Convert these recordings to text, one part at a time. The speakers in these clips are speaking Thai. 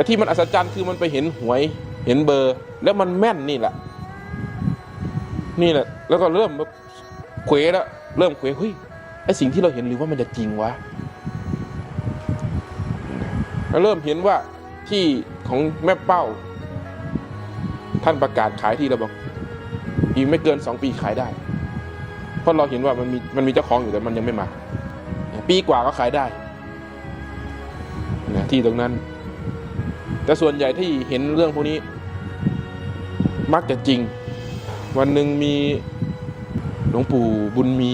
แต่ที่มันอัศจรรย์คือมันไปเห็นหวยเห็นเบอร์ แล้วมันแม่นนี่แหละ นี่แหละ แล้วก็เริ่มแบบเขวแล้วเริ่มเขวเฮ้ยไอสิ่งที่เราเห็นหรือว่ามันจะจริงวะแล้วเริ่มเห็นว่าที่ของแม่เป้า ท่านประกาศขายที่เราบอกอีกไม่เกินสองปีขายได้ เพราะเราเห็นว่ามันมีมันมีเจ้าของอยู่แต่มันยังไม่มา ปีกว่าก็ขายได้นะที่ตรงนั้น แต่ส่วนใหญ่ที่เห็นเรื่องพวกนี้ มักจะจริง วันหนึ่งมีหลวงปู่บุญมี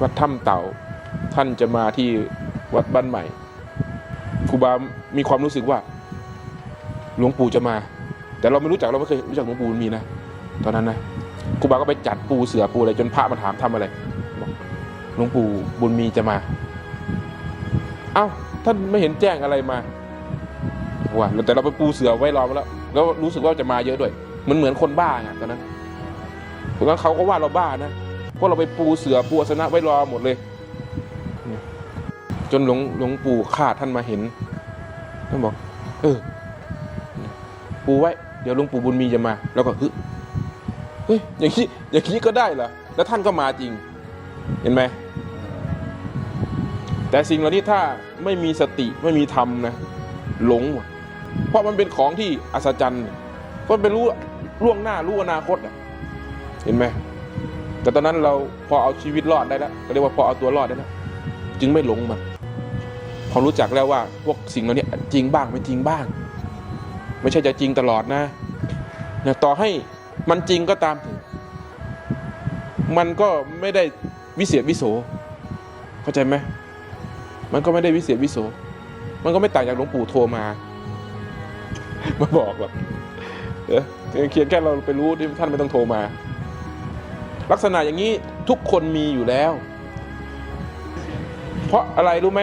วัดถ้ำเต่า ท่านจะมาที่วัดบ้านใหม่ครูบา มีความรู้สึกว่า หลวงปู่จะมา แต่เราไม่รู้จักเราไม่เคยรู้จักหลวงปู่บุญมีนะตอนนั้นนะครูบาก็ไปจัดปูเสือปูอะไรจนพระมาถามทำอะไรบอกหลวงปู่บุญมีจะมา เอ้าท่านไม่เห็นแจ้งอะไรมา ว่าแต่เราไปปูเสือไว้รอมาแล้ว แล้วรู้สึกว่าจะมาเยอะด้วย มันเหมือนคนบ้าไงตอนนั้นตอนนั้นเขาก็ว่าเราบ้านะเพราะเราไปปูเสือปูอาสนะไว้รอหมดเลย จนหลวงหลวงปู่ขาดท่านมาเห็นท่านบอก เออ ปูไว้ เดี๋ยวหลวงปู่บุญมีจะมา แล้วก็ฮึเฮ้ยอย่างนี้อย่างนี้ก็ได้เหรอแล้วท่านก็มาจริง เห็นไหมแต่สิ่งเหล่านี้ถ้าไม่มีสติไม่มีธรรมนะหลงหมด เพราะมันเป็นของที่อัศจรรย์เพราะมันเป็นรู้ล่วงหน้ารู้อนาคตอะเห็นไหมแต่ตอนนั้นเราพอเอาชีวิตรอดได้แล้วก็เรียกว่าพอเอาตัวรอดได้แล้วจึงไม่หลงมันพอรู้จักแล้วว่าพวกสิ่งเหล่านี้จริงบ้างไม่จริงบ้าง ไม่ใช่จะจริงตลอดนะนะต่อให้มันจริงก็ตามถอะมันก็ไม่ได้วิเศษวิโสเข้าใจไหมมันก็ไม่ได้วิเศษวิโสมันก็ไม่ต่างจากหลวงปู่โทรมา มาบอกแบบเออเขียนแค่เราไปรู้ที่ท่านไม่ต้องโทรมา ลักษณะอย่างนี้ทุกคนมีอยู่แล้ว เพราะอะไรรู้ไหม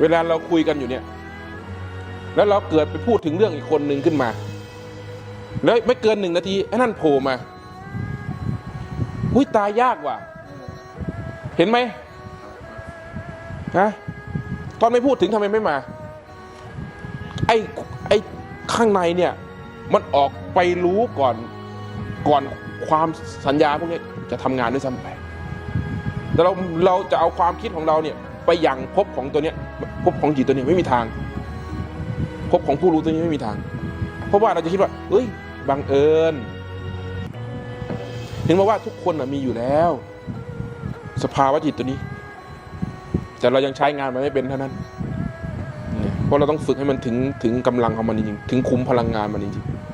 เวลาเราคุยกันอยู่เนี่ย แล้วเราเกิดไปพูดถึงเรื่องอีกคนหนึ่งขึ้นมา แล้วไม่เกินหนึ่งนาทีไอ้นั่นโผล่มาอุ้ยตายยากว่ะ เห็นไหมฮะตอนไม่พูดถึงทำไมไม่มา ไอ้ไอ้ ข้างในเนี่ยมันออกไปรู้ก่อนก่อนความสัญญาพวกนี้จะทำงานด้วยซ้ำไปแต่เราเราจะเอาความคิดของเราเนี่ยไปยังภพของตัวเนี้ยภพของจิตตัวนี้ไม่มีทางภพของผู้รู้ตัวนี้ไม่มีทาง เพราะว่าเราจะคิดว่า เอ้ยบังเอิญเห็นมาว่าทุกคนมีอยู่แล้ว สภาวะจิตตัวนี้ แต่เรายังใช้งานมันไม่เป็นเท่านั้น ราะเราต้องฝึกให้มันถึงถึงกำลังของมันจริงๆถึงคุ้มพลังงานมันจริงๆ